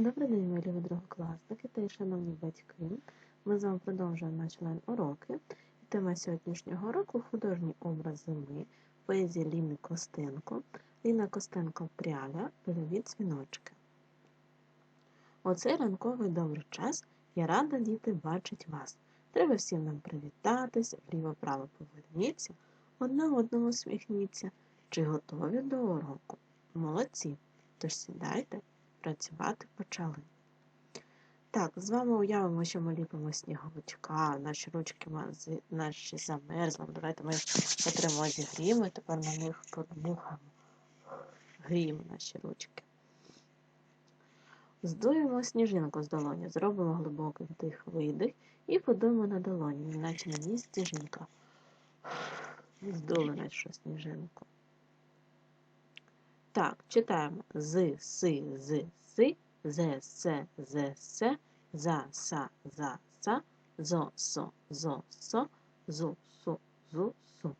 Добрий день, мої другокласники та й шановні батьки. Ми з вами продовжуємо наші лайн-уроки. І Тема сьогоднішнього уроку – художній образ зими, поезія Ліни Костенко. Ліна Костенко пряля, польові дзвіночки. Оцей ранковий добрий час я рада, діти, бачить вас. Треба всім нам привітатися, вліво-право поверніться, одна одному сміхніться. Чи готові до уроку? Молодці! Тож сідайте, працювати почали. Так, з вами уявимо, що ми ліпимо сніговичка, наші ручки наші замерзли. Давайте ми їх потримо зігріємо і тепер на них подмухаємо. Гріємо наші ручки. Здуємо сніжинку з долоні, зробимо глибокий вдих-видих і подуємо на долоні, наче на ній сніжинка. Здули нашу сніжинку. Так, читаємо з, си, з, си, зе, се, зе, се, за, са, за, са, зо, со, зо, со, зу, су, зу, су.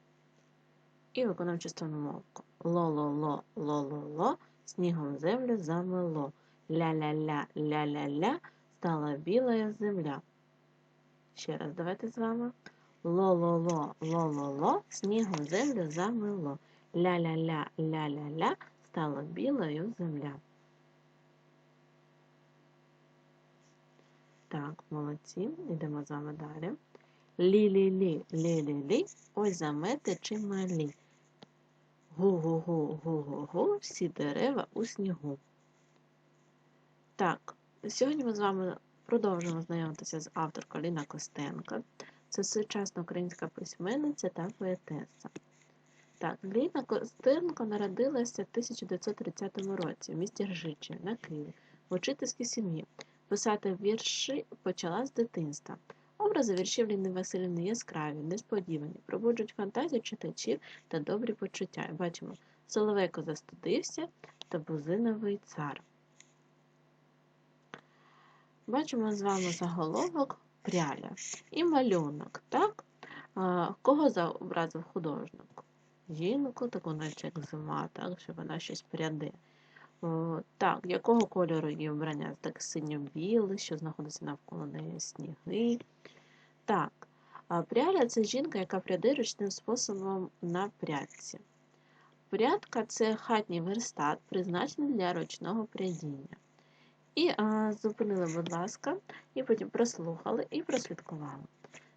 І виконуємо частину мовку. Ло-ло-ло, ло-ло-ло, снігом землю замело. Ля-ля-ля, ля-ля-ля, стала біла земля. Ще раз давайте з вами. Ло-ло-ло, ло-ло-ло, снігом землю замело. Ля-ля-ля, ля-ля-ля, стала білою земля. Так, молодці, йдемо з вами далі. Лі-лі-лі, лі-лі-лі, ой замети чималі. Гу-гу-гу, гу-гу-гу, всі дерева у снігу. Так, сьогодні ми з вами продовжуємо знайомитися з авторкою Ліна Костенко. Це сучасна українська письменниця та поетеса. Так, Ліна Костенко народилася в 1930 році в місті Ржичі на Києві в учительській сім'ї. Писати вірші почала з дитинства. Образи віршів Ліни Васильівни яскраві, несподівані, пробуджують фантазію читачів та добрі почуття. Бачимо, Соловейко застудився та бузиновий цар. Бачимо з вами заголовок пряля і малюнок. так? Кого зобразив художник? Жінку, таку наче як зима, так, що вона щось пряде. О, так, якого кольору її вбрання? Так синьо-біле, що знаходиться навколо неї сніги. Так, пряля це жінка, яка пряде ручним способом на прядці. Прядка це хатній верстат, призначений для ручного прядіння. І а, зупинили, будь ласка, і потім прослухали і прослідкували.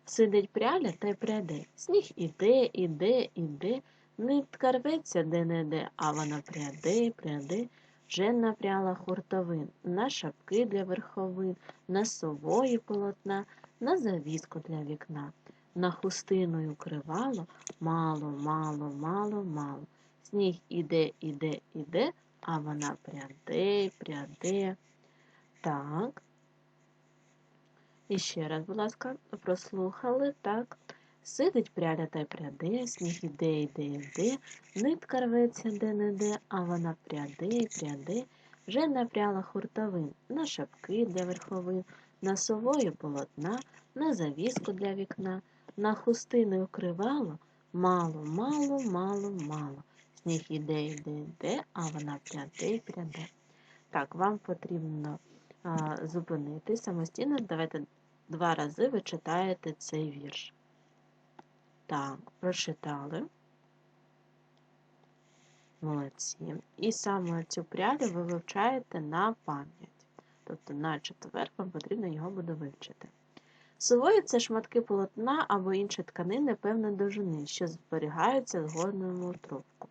Сидить пряля та й пряде. Сніг іде, іде, іде, нитка рветься де-не-де, а вона пряде, пряде. Вже напряла хуртовин, на шапки для верховин, на сової полотна, на завіску для вікна. На хустиною кривало мало, мало, мало, мало. Сніг іде, іде, іде, а вона пряде, пряде. Так. І ще раз, будь ласка, прослухали, так. Сидить пряля та й пряде, сніг іде, іде, іде, нитка рветься де-не-де, а вона пряде, пряде, вже напряла хуртовин, на шапки для верховин, на совою полотна, на завіску для вікна, на хустини укривало мало, мало, мало, мало. Сніг іде, іде, іде, а вона пряде, пряде. Так, вам потрібно а, зупинити самостійно. Давайте два рази ви читаєте цей вірш. Так, прочитали. Молодці. І саме цю прялю ви вивчаєте на пам'ять. Тобто на четвер вам потрібно його буде вивчити. Сової це шматки полотна або інші тканини певної довжини, що зберігаються згодному у трубку.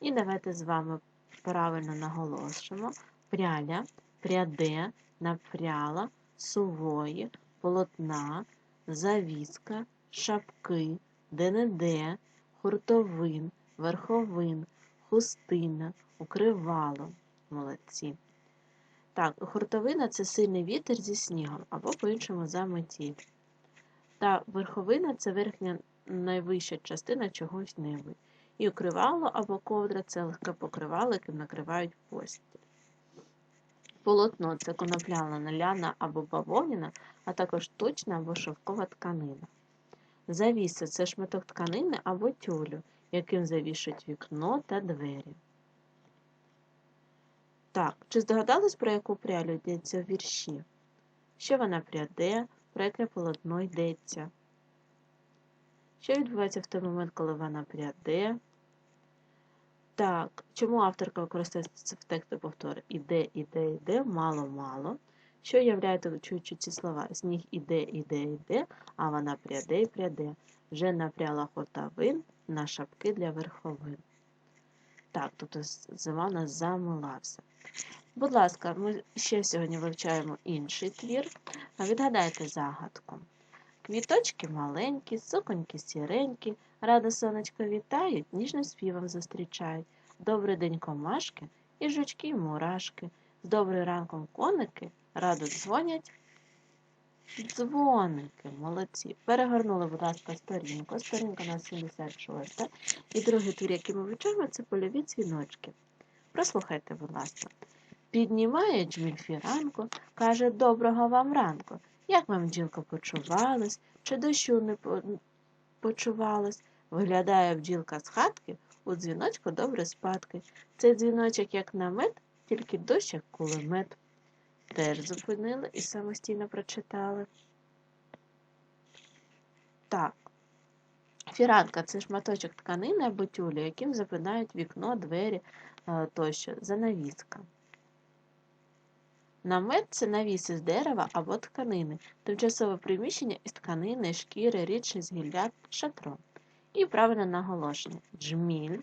І давайте з вами правильно наголошуємо: пряля, пряде, напряла, сувої, полотна, завіска, шапки, де-не-де, хуртовин, верховин, хустина, укривало. Молодці. Так, хуртовина це сильний вітер зі снігом або по-іншому заметіль. Та верховина це верхня найвища частина чогось неби. І укривало або ковдра це легке покривало, яким накривають постіль. Полотно це конопляна ляна або бавовняна, а також точна або шовкова тканина. Завіса це шматок тканини або тюлю, яким завішують вікно та двері. Так, чи здогадались, про яку прялю йдеться в вірші? Що вона пряде, про яке полотно йдеться? Що відбувається в той момент, коли вона пряде? Так, чому авторка використовується в тексті повтори? Іде, іде, іде, мало, мало. Що являє чуючи ці слова? Сніг іде, іде, іде, а вона пряде і пряде. Вже напряла хортавин на шапки для верховин. Так, тобто зима нас замила все. Будь ласка, ми ще сьогодні вивчаємо інший твір. Відгадайте загадку. Квіточки маленькі, суконьки сіренькі, радо сонечко вітають, ніжним співом зустрічають. Добрий день комашки і жучки, і мурашки. З добрим ранком коники радо дзвонять. Дзвоники, молодці. Перегорнули, будь ласка, сторінку. Сторінка у нас 76. І другий твір, який ми вивчаємо, це польові дзвіночки. Прослухайте, будь ласка. Піднімає джміль ранку, каже доброго вам ранку. Як вам бджілка почувалась, чи дощу не почувалась? Виглядає бджілка з хатки, у дзвіночку добре спадки. Цей дзвіночок, як намет, тільки дощ, як кулемет. Теж зупинили і самостійно прочитали. Так. Фіранка це шматочок тканини або тюлю, яким запинають вікно, двері е, тощо, занавіска. Намет це навіс із дерева або тканини, тимчасове приміщення із тканини, шкіри, рідше з шатро. І правильне наголошення: джміль,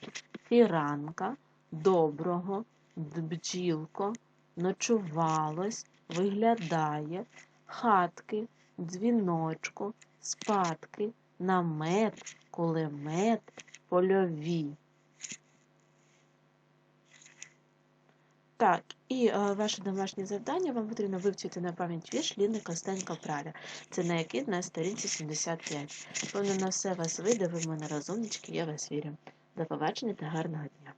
фіранка, доброго, бджілко, ночувалось, виглядає, хатки, дзвіночку, спадки, намет, кулемет, польові. Так, і е, ваше домашнє завдання вам потрібно вивчити на пам'ять вірш Ліни Костенко Праля. Це на який на сторінці 75. Певно, на все вас вийде, ви в мене розумнички, я вас вірю. До побачення та гарного дня!